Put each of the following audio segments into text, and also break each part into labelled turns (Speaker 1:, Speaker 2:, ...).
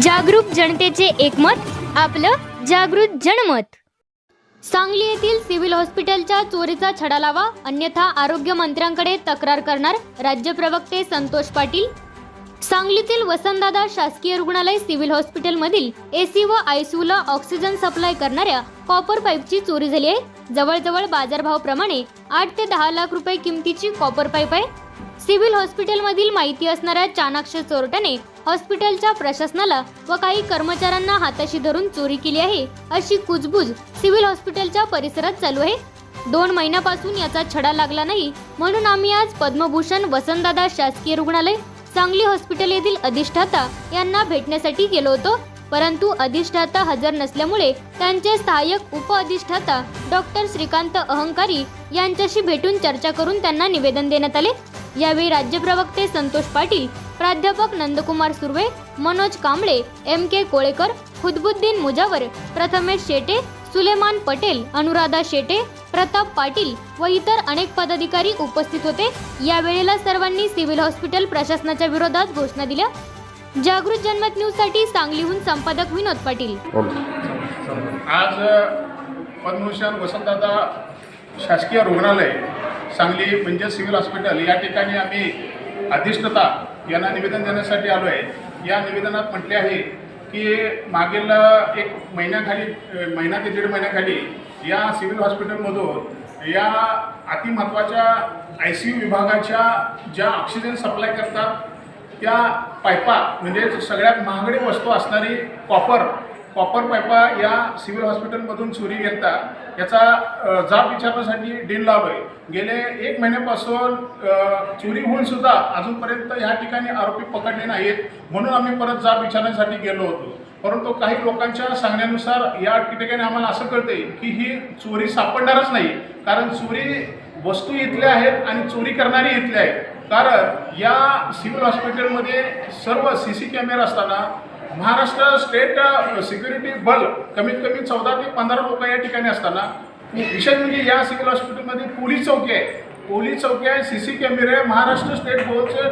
Speaker 1: जागरूक जनतेचे एकमत आपलं जागृत जनमत. सांगली येथील सिव्हिल हॉस्पिटलच्या चोरीचा छडा लावा अन्यथा आरोग्य मंत्र्यांकडे तक्रार करणार राज्य प्रवक्ते संतोष पाटील. सांगलीतील वसंतदादा शासकीय रुग्णालय सिव्हिल हॉस्पिटलमधील एसी व आयसीयूला ऑक्सिजन सप्लाय करणाऱ्या कॉपर पाईपची चोरी झाली आहे. जवळजवळ बाजारभावाप्रमाणे आठ ते दहा लाख रुपये किमतीची कॉपर पाईप आहे. सिव्हिल हॉस्पिटलमधील माहिती असणाऱ्या चाणाक्ष चोरट्याने हॉस्पिटलच्या प्रशासनाला व काही कर्मचाऱ्यांना हाताशी धरून चोरी केली आहे अशी कुजबूज सिव्हिल हॉस्पिटलच्या परिसरात चालू आहे. दोन महिन्यापासून याचा छडा लागला नाही म्हणून आम्ही आज पद्मभूषण वसंतदादा शासकीय रुग्णालय सांगली हॉस्पिटल येथील अधिष्ठाता यांना भेटण्यासाठी गेलो होतो. परंतु अधिष्ठाता हजर नसल्यामुळे त्यांचे सहाय्यक उप अधिष्ठाता डॉक्टर श्रीकांत अहंकारी यांच्याशी भेटून चर्चा करून त्यांना निवेदन देण्यात आले. यावेळी राज्य प्रवक्ते संतोष पाटील प्राध्यापक नंदकुमार सुर्वे मनोज कांबळे एम के कोळेकर खुदबुद्दीन मुजावर प्रथमेश शेटे सुलेमान पटेल अनुराधा शेटे प्रताप पाटील व इतर अनेक पदाधिकारी उपस्थित होते. यावेळेला सर्वांनी सिव्हिल हॉस्पिटल प्रशासनाच्या विरोधात घोषणा दिल्या. जागृत जनमत न्यूजसाठी सांगलीहून संपादक विनोद पाटील.
Speaker 2: आज पद्मभूषण वसंतदादा शासकीय रुग्णालय सांगली म्हणजे सिव्हिल हॉस्पिटल. या ठिकाणी आम्ही अधिष्ठता यांना निवेदन देण्यासाठी आलो आहे या निवेदनात म्हटले आहे की मागील एक महिन्याखाली महिना ते दीड महिन्याखाली या सिव्हिल हॉस्पिटलमधून या अतिमहत्त्वाच्या आय सी यू विभागाच्या ज्या ऑक्सिजन सप्लाय करतात त्या पायपा म्हणजे सगळ्यात महागडी वस्तू असणारी कॉपर कॉपर पायपा या सिव्हिल हॉस्पिटलमधून चोरी घेता याचा जाब विचारण्यासाठी डीन लावलोय गेले एक महिन्यापासून चोरी होऊन सुद्धा अजूनपर्यंत ह्या ठिकाणी आरोपी पकडले नाहीत. म्हणून आम्ही परत जाब विचारण्यासाठी गेलो होतो. परंतु काही लोकांच्या सांगण्यानुसार या ठिकाणी आम्हाला असं कळतंय की ही चोरी सापडणारच नाही. कारण चोरी वस्तू इथल्या आहेत आणि चोरी करणारी इथले आहेत. कारण या सिव्हिल हॉस्पिटलमध्ये सर्व सी सी कॅमेरा असताना महाराष्ट्र स्टेट सिक्युरिटी बल कमीत कमी चौदा ते पंधरा लोक या ठिकाणी असताना विशेष म्हणजे या सिव्हिल हॉस्पिटलमध्ये पोलीस चौकी आहे. पोलीस चौकी आहे सी सी कॅमेरे महाराष्ट्र स्टेट बोर्डचे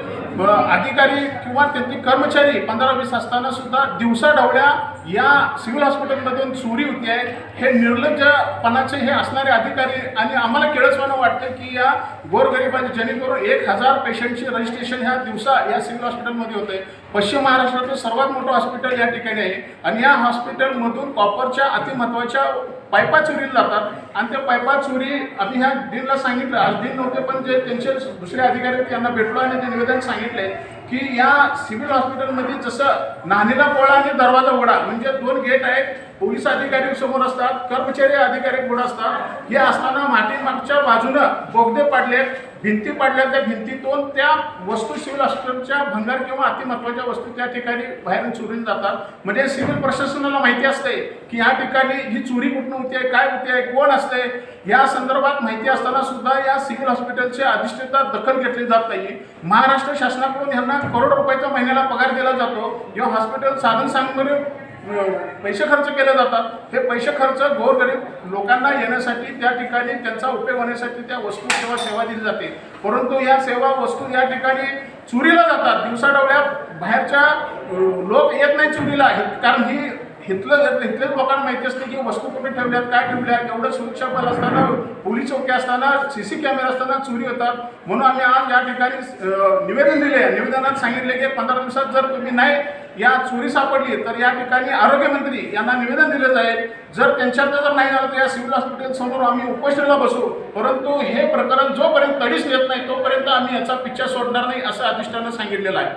Speaker 2: अधिकारी किंवा त्यांचे कर्मचारी पंधरा वीस असताना सुद्धा दिवसा ढवळ्या या सिव्हिल हॉस्पिटलमधून चोरी होती आहे. हे निर्लज्जपणाचे हे असणारे अधिकारी आणि आम्हाला केळसवानं वाटतं की या गोरगरिबांचे जेणेकरून एक हजार पेशंटचे रजिस्ट्रेशन ह्या दिवसा या सिव्हिल हॉस्पिटलमध्ये होते पश्चिम महाराष्ट्रातलं सर्वात मोठं हॉस्पिटल या ठिकाणी आहे. आणि या हॉस्पिटलमधून कॉपरच्या अतिमहत्वाच्या पायपा चोरीला जातात. आणि त्या पायपा चोरी आम्ही ह्या डीनला सांगितलं. आज डीन नव्हते पण जे त्यांचे दुसरे अधिकारी त्यांना भेटलो आणि ते निवेदन सांगितले की या सिव्हिल हॉस्पिटलमध्ये जसं नाणीला पोळा आणि दरवाजा उघडा म्हणजे दोन गेट आहेत पोलीस अधिकारी समोर असतात कर्मचारी अधिकारी पुढे असतात हे असताना मातीमागच्या बाजूनं बोगदे पाडले भिंती पाडल्या त्या भिंतीतून त्या वस्तू सिव्हिल हॉस्पिटलच्या भंगार किंवा अतिमहत्वाच्या वस्तू त्या ठिकाणी बाहेरून चोरून जातात. म्हणजे सिव्हिल प्रशासनाला माहिती असते की या ठिकाणी ही चोरी कुठून होते काय होते कोण असते या संदर्भात माहिती असताना सुद्धा या सिव्हिल हॉस्पिटलचे अधिष्ठिता दखल घेतली जात नाही. महाराष्ट्र शासनाकडून यांना करोड रुपयाचा महिन्याला पगार दिला जातो. या हॉस्पिटल साधन सामग्री पैसे खर्च केले जातात. हे पैसे खर्च गोरगरीब लोकांना येण्यासाठी त्या ठिकाणी त्यांचा उपयोग होण्यासाठी त्या वस्तू किंवा सेवा दिली जाते. परंतु या सेवा वस्तू या ठिकाणी चोरीला जातात. दिवसाडवल्या बाहेरच्या लोक येत नाही चोरीला. आहेत कारण ही इथलं इथल्याच लोकांना माहिती असते की वस्तू कुठे ठेवल्यात काय ठेवल्यात एवढं सुरक्षा बल असताना पोलीस चौक्या असताना सी सी कॅमेरा असताना चोरी होतात. म्हणून आम्ही आज या ठिकाणी निवेदन दिले निवेदनात सांगितले की पंधरा दिवसात जर तुम्ही नाही या चोरी सापडली तर या ठिकाणी आरोग्यमंत्री यांना निवेदन दिलं जाईल. जर त्यांच्यात जर नाही झालं तर या सिव्हिल हॉस्पिटल समोर आम्ही उपोषणाला बसू. परंतु हे प्रकरण जोपर्यंत तडीस येत नाही तोपर्यंत आम्ही याचा पिक्चर सोडणार नाही असं अधिष्ठानं सांगितलेलं आहे.